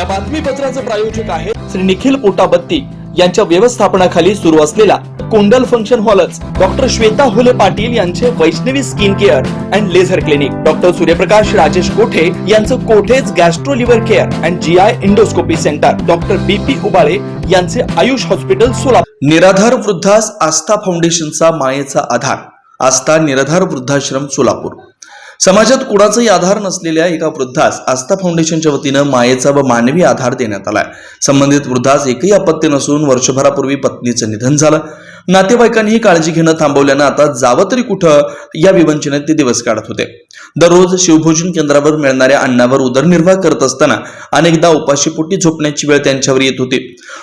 या बातमीपत्राचे प्रायोजक आहे श्री निखिल पोटाबत्ती यांच्या व्यवस्थापनाखाली सुरू असलेला कोंडल फंक्शन हॉलच डॉक्टर श्वेता हुले पाटील यांचे Vaishnavi skin care and laser clinic. Doctor Suryaprakash Rajesh Kothe यांचं कोठेज gastro liver care and G I endoscopy centre. Doctor B P Ubale यांचे आयुष हॉस्पिटल सोलापूर. निराधार वृद्धास आस्था फाउंडेशनचा मायेचा आधार. आस्था निराधार वृद्धाश्रम सोलापूर. समाजात कुणाचाही आधार नसलेल्या एका वृद्धास आस्था फाउंडेशनच्या वतीनं मायेचा व मानवी आधार देण्यात आलाय. संबंधित वृद्धास एकही अपत्य नसून वर्षभरापूर्वी पत्नीचं निधन झालं. नातेवाईकांनीही काळजी घेणं थांबवल्यानं आता जावं तरी कुठं या विवंचनेत ते दिवस काढत होते. दररोज शिवभोजन केंद्रावर मिळणाऱ्या अन्नावर उदरनिर्वाह करत असताना अनेकदा उपाशीपोटी झोपण्याची वेळ त्यांच्यावर येत होती.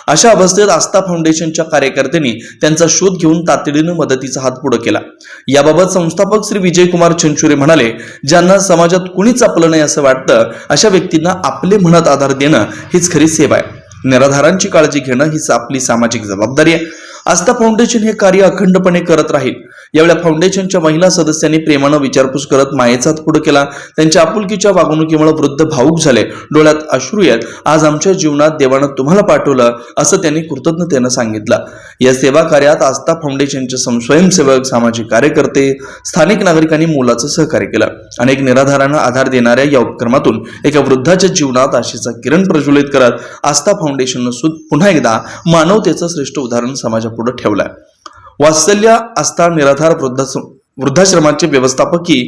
अशा अवस्थेत आस्था फाउंडेशनच्या कार्यकर्त्यांनी त्यांचा शोध घेऊन तातडीनं मदतीचा हात पुढे केला. याबाबत संस्थापक श्री विजयकुमार छंचुरे म्हणाले ज्यांना समाजात कुणीच आपलं नाही असं वाटतं अशा व्यक्तींना आपले म्हणत आधार देणं हीच खरी सेवा आहे. निराधारांची काळजी घेणं हीच आपली सामाजिक जबाबदारी आहे. आस्था फाउंडेशन हे कार्य अखंडपणे करत राहील. यावेळी फाउंडेशनच्या महिला सदस्यांनी प्रेमानं विचारपूस करत मायेचा पुढे केला. त्यांच्या आपुलकीच्या वागणुकीमुळे वृद्ध भाऊक झाले. डोळ्यात अश्रू येत आज आमच्या जीवनात देवानं तुम्हाला पाठवलं असं त्यांनी कृतज्ञतेनं सांगितलं. या सेवा कार्यात आस्था फाउंडेशनचे स्वयंसेवक सामाजिक कार्यकर्ते स्थानिक नागरिकांनी मोलाचं सहकार्य केलं. अनेक निराधारांना आधार देणाऱ्या या उपक्रमातून एका वृद्धाच्या जीवनात आशेचा किरण प्रज्वलित करत आस्था फाउंडेशननं सुद्धा पुन्हा एकदा मानवतेचं श्रेष्ठ उदाहरण समाजापुढे ठेवलंय. वात्सल्य आस्था निराधार वृद्ध वृद्धाश्रमाचे व्यवस्थापकी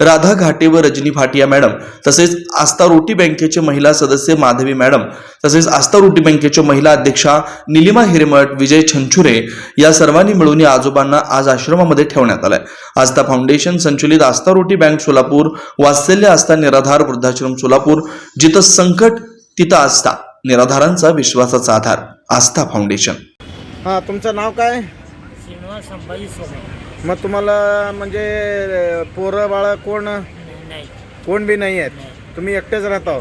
राधा घाटे व रजनी भाटिया मॅडम तसेच आस्था रोटी बँकेचे महिला सदस्य माधवी मॅडम तसेच आस्था रोटी बँकेच्या महिला अध्यक्षा निलिमा हिरेमठ विजय छंचुरे या सर्वांनी मिळून या आजोबांना आज आश्रमामध्ये ठेवण्यात आलंय. आस्था फाउंडेशन संचलित आस्था रोटी बँक सोलापूर वात्सल्य आस्था निराधार वृद्धाश्रम सोलापूर जिथं संकट तिथं आस्था निराधारांचा विश्वासाचा आधार. आस्था फाउंडेशन. हा तुमचं नाव काय? संभाजी मग तुम्हाला म्हणजे पोरं बाळं कोण? नाही. कोण बी नाही आहेत. तुम्ही एकटेच राहता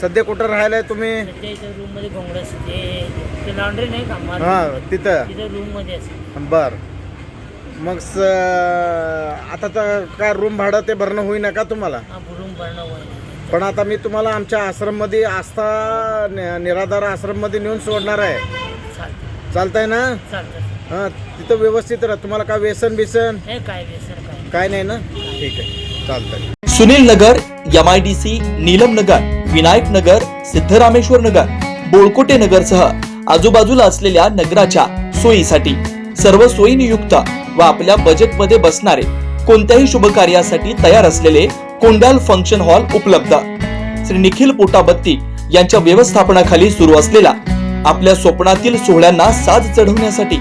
सध्या कुठं राहायला तुम्ही? त्या इथं रूममध्ये घोंगडं असते ते ते लॉन्ड्री नाही का? माल हां तिथं. तिथं रूममध्ये असते बर. मग स आता तर काय रूम भाडं ते भरणं होईना का तुम्हाला? हा रूम भरणं होईल पण आता मी तुम्हाला आमच्या आश्रममध्ये आस्था नि- निराधार आश्रममध्ये नेऊन सोडणार आहे. चालतं चालतंय ना? चालतं हां तिथं व्यवस्थित राहा. तुम्हाला काय व्यसन बिसन? हे काय बेसर काय? काय नाही ना? ठीक आहे. चालतंय. Sunil Nagar M I D C Neelam Nagar Vinayak Nagar Siddharameshwar Nagar Bolkote नगरसह आजूबाजूला असलेल्या नगराच्या सोयीसाठी सर्व सोयीनियुक्त व आपल्या बजेटमध्ये बसणारे कोणत्याही शुभ कार्यासाठी तयार असलेले कोंडाल फंक्शन हॉल उपलब्ध. श्री निखिल पोटाबत्ती यांच्या व्यवस्थापनाखाली सुरू असलेला आपल्या स्वप्नातील सोहळ्यांना साज चढवण्यासाठी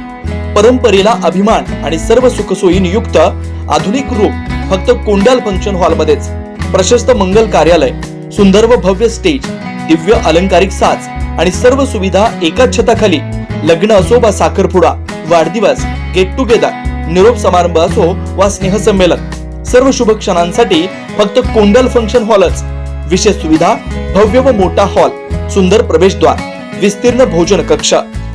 परंपरेला अभिमान आणि सर्व सुखसोयी युक्त आधुनिक रूप फक्त कोंडाल फंक्शन हॉल मध्येच प्रशस्त मंगल कार्यालय सुंदर व भव्य स्टेज दिव्य अलंकारिक साज आणि सर्व सुविधा एकाच छताखाली. लग्न असो वा साखरपुडा वाढदिवस गेट टुगेदर निरोप समारंभ असो वा स्नेहसंमेलन सर्व शुभ क्षणांसाठी फक्त कोंडल फंक्शन हॉलच. विशेष सुविधा भव्य व मोठा हॉल सुंदर प्रवेशद्वार विस्तीर्ण भोजन कक्ष.